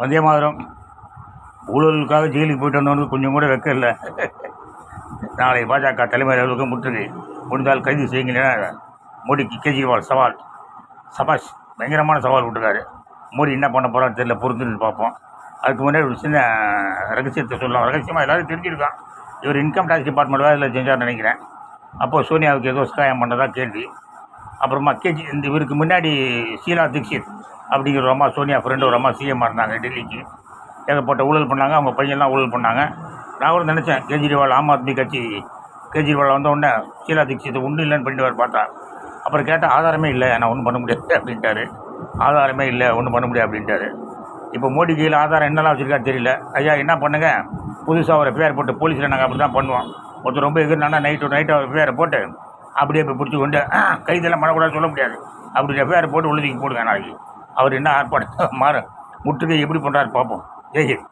வந்தே மாதிரம். ஊழலுக்காக ஜெயிலுக்கு போயிட்டு வந்தவனுக்கு கொஞ்சம் கூட வெக்க இல்லை. நாளை பாஜக தலைமை அலுவலகம் முற்றுகை. முடிந்தால் கைது செய்யுங்களேன் மோடிக்கு கேஜ்ரிவால் சவால். சபாஷ் பயங்கரமான சவால் விட்டுருக்காரு. மோடி என்ன பண்ண போகிறான்னு தெரியல பொறுத்துன்னு பார்ப்போம். அதுக்கு முன்னாடி ஒரு சின்ன ரகசியத்தை சொல்லலாம். ரகசியமாக எல்லாரும் தெரிஞ்சிருக்கான். இவர் இன்கம் டேக்ஸ் டிபார்ட்மெண்ட் வேலை செஞ்சார்னு நினைக்கிறேன். அப்போது சோனியாவுக்கு ஏதோ சகாயம் பண்ணதா கேள்வி. அப்புறமா கேஜி இந்த இவருக்கு முன்னாடி ஷீலா தீக்ஷித் அப்படிங்கிற ஒரு அம்மா சோனியா ஃப்ரெண்டு ஒரு அம்மா சிஎம்மாக இருந்தாங்க டெல்லிக்கு. ஏகப்பட்ட ஊழல் பண்ணாங்க அவங்க பையன்லாம் ஊழல் பண்ணாங்க. நான் கூட நினச்சேன் கேஜ்ரிவால் ஆம் ஆத்மி கட்சி கேஜ்ரிவால் வந்த உடனே ஷீலா தீக்ஷித் ஒன்றும் இல்லைன்னு பண்ணிட்டு பார்த்தா அப்புறம் கேட்டால் ஆதாரமே இல்லை நான் ஒன்றும் பண்ண முடியாது அப்படின்ட்டாரு. ஆதாரமே இல்லை ஒன்றும் பண்ண முடியாது அப்படின்ட்டாரு. இப்போ மோடி கையில் ஆதாரம் என்னெல்லாம் வச்சுருக்காரு தெரியல. ஐயா என்ன பண்ணுங்க? புதுசாக ஒரு பேர் போட்டு போலீஸில் நாங்கள் அப்படி தான் பண்ணுவோம். ஒருத்தர் ரொம்ப எதிர்னா நைட்டு நைட்டு அவர் பேரை போட்டு அப்படியே போய் பிடிச்சி கொண்டு "ஆ, கைதெல்லாம் பண்ணக்கூடாது சொல்ல முடியாது. அப்படி பேரை போட்டு உள்ளதுக்கு போடுங்க நாளைக்கு. அவர் என்ன ஆர்ப்பாட்டம் மாற முற்றுகை எப்படி பண்ணுறாரு பார்ப்போம். ஜெய்ஹிந்த்